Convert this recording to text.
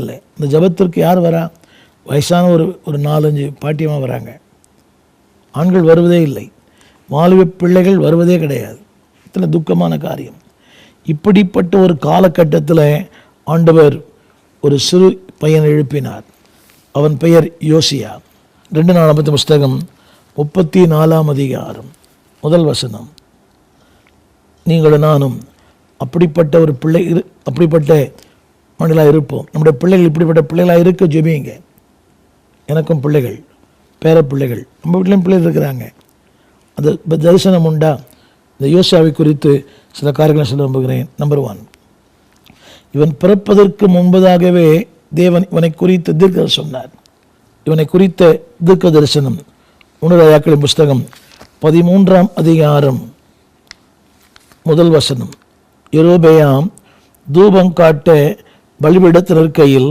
இல்லை. இந்த ஜபத்திற்கு யார் வரா? வயசான ஒரு ஒரு நாலஞ்சு பாட்டியமாக வராங்க. ஆண்கள் வருவதே இல்லை. மாலுவை பிள்ளைகள் வருவதே கிடையாது. இத்தனை துக்கமான காரியம். இப்படிப்பட்ட ஒரு காலகட்டத்தில் ஆண்டவர் ஒரு சிறு பையனை எழுப்பினார். அவன் பெயர் யோசியா. ரெண்டு நாளாமத்து புஸ்தகம் முப்பத்தி நாலாம் அதிகாரம் முதல் வசனம். நீங்களும் நானும் அப்படிப்பட்ட ஒரு பிள்ளை அப்படிப்பட்ட மனிதர்களாக இருப்போம். நம்முடைய பிள்ளைகள் இப்படிப்பட்ட பிள்ளைகளாக இருக்க ஜெபியுங்க. எனக்கும் பிள்ளைகள் பேர பிள்ளைகள் நம்ம வீட்லேயும் பிள்ளைகள் இருக்கிறாங்க. அது இப்போ தரிசனம் உண்டா? இந்த யோசியாவை குறித்து சில காரியங்களை சொல்ல விரும்புகிறேன். நம்பர் ஒன் இவன் பிறப்பதற்கு முன்பதாகவே தேவன் இவனை குறித்து தீர்க்க சொன்னார். இவனை குறித்த தீர்க்க தரிசனம். உணராயாக்களின் புஸ்தகம் பதிமூன்றாம் அதிகாரம் முதல் வசனம். எரோபெயாம் தூபம் காட்ட பலிபிடத்தில் இருக்கையில்